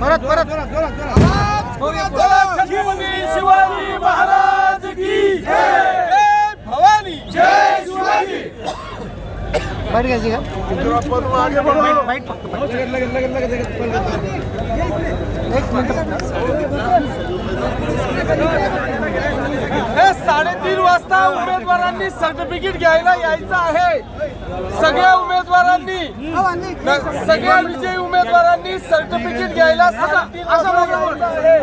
परत परत. छत्रपती शिवाजी महाराज की जय! भवानी! जय शिवाजी! बाईट घ्यायची का? बाईट फक्त एक हे साडेतीन वाजता उमेदवारांनी सर्टिफिकेट घ्यायला यायचं आहे सगळ्या उमेदवारांनी सगळ्या विजयी उमेदवारांनी सर्टिफिकेट घ्यायला यायचं आहे.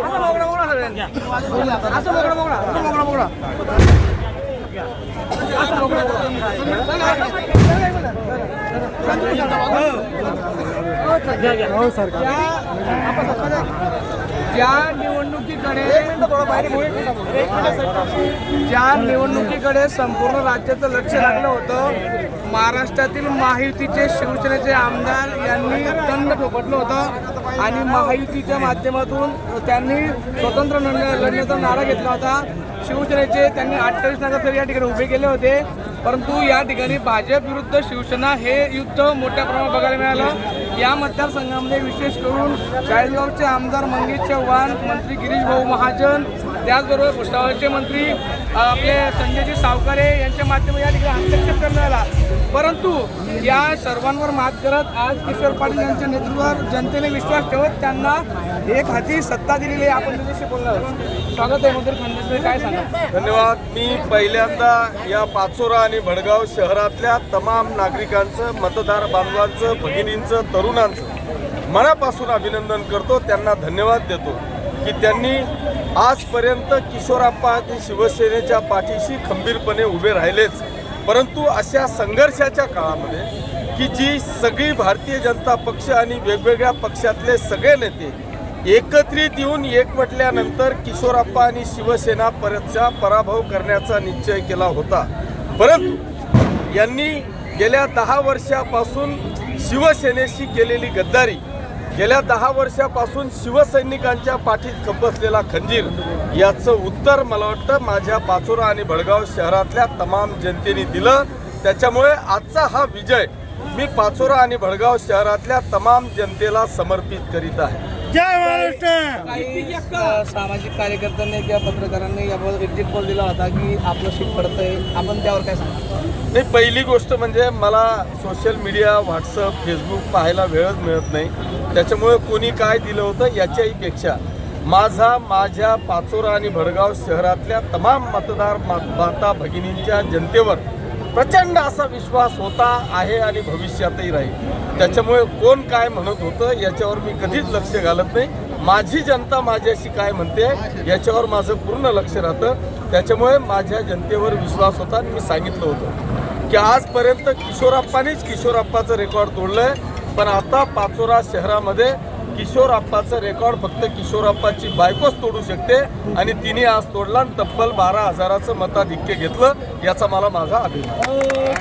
ज्या निवडणुकीकडे ज्या निवडणुकीकडे संपूर्ण राज्याचं लक्ष लागलं होतं महाराष्ट्रातील महायुतीचे शिवसेनेचे आमदार यांनी दंड ठोपटलं होतं आणि महायुतीच्या माध्यमातून त्यांनी स्वतंत्र लढण्या- लढण्याचा नारा घेतला होता. शिवसेनेचे त्यांनी अठ्ठावीस नगरसेवक या ठिकाणी उभे केले होते. परंतु या ठिकाणी भाजप विरुद्ध शिवसेना हे युद्ध मोठ्या प्रमाणात बघायला मिळालं. या मतदारसंघामध्ये विशेष करून चाळीसगावचे आमदार मंगेश चव्हाण मंत्री गिरीश भाऊ महाजन त्याचबरोबर भुसावळचे मंत्री आपले संजयजी सावकारे यांच्या माध्यमातून या ठिकाणी हस्तक्षेप करण्यात आला. परंतु या सर्वांवर मात करत आज किशोर पाटील यांच्या नेतृत्वावर जनतेने विश्वास ठेवत त्यांना एक हाती सत्ता दिलेली आहे. आपण त्याच्याशी बोलणार स्वागत आहे मंत्री खंडेश्वरी काय सांगा धन्यवाद. मी पहिल्यांदा या पाचोरा आणि भडगाव शहरातल्या तमाम नागरिकांचं मतदार बांधवांचं भगिनींचं तरुणांचं मनापासून अभिनंदन करतो. त्यांना धन्यवाद देतो की त्यांनी आजपर्यंत किशोराप्पा आणि शिवसेनेच्या पाठीशी खंबीरपणे उभे राहिलेच. परंतु अशा संघर्षाच्या काळामध्ये की जी सगळी भारतीय जनता पक्ष आणि वेगवेगळ्या पक्षातले सगळे नेते एकत्रित येऊन एकवटल्यानंतर किशोरप्पा आणि शिवसेना परतचा पराभव करण्याचा निश्चय केला होता. परंतु यांनी गेल्या दहा वर्षापासून शिवसेनेशी केलेली गद्दारी गेल्या दहा वर्षापासून शिवसैनिकांच्या पाठीत खपसलेला खंजीर याचं उत्तर मला वाटतं माझ्या पाचोरा आणि भडगाव शहरातल्या तमाम जनतेने दिलं. त्याच्यामुळे आजचा हा विजय मी पाचोरा आणि भडगाव शहरातल्या तमाम जनतेला समर्पित करीत आहे. सामाजिक कार्यकर्त्यांनी किंवा पत्रकारांनी याबाबत एक्झिट पोल दिला होता की आपलं सीट पडतंय. आपण त्यावर काय सांगा नाही पहिली गोष्ट म्हणजे मला सोशल मीडिया व्हॉट्सअप फेसबुक पाहायला वेळच मिळत नाही. त्याच्यामुळे कोणी काय दिलं होतं याच्याही पेक्षा माझा माझ्या पाचोरा आणि भडगाव शहरातल्या तमाम मतदार मा- माता भगिनींच्या जनतेवर प्रचंड असा विश्वास होता आहे आणि भविष्यातही राहील. त्याच्यामुळे कोण काय म्हणत होतं याच्यावर मी कधीच लक्ष घालत नाही. माझी जनता माझ्याशी काय म्हणते याच्यावर माझं पूर्ण लक्ष राहतं. त्याच्यामुळे माझ्या जनतेवर विश्वास होता आणि मी सांगितलं होतं की आजपर्यंत किशोराप्पानेच किशोरप्पाचं रेकॉर्ड तोडलं आहे पण आता पाचोरा शहरामध्ये किशोरप्पाचं रेकॉर्ड फक्त किशोरप्पाची बायकोच तोडू शकते आणि तिने आज तोडला आणि तब्बल बारा हजाराचं मताधिक्य घेतलं याचा मला माझा अभिमान.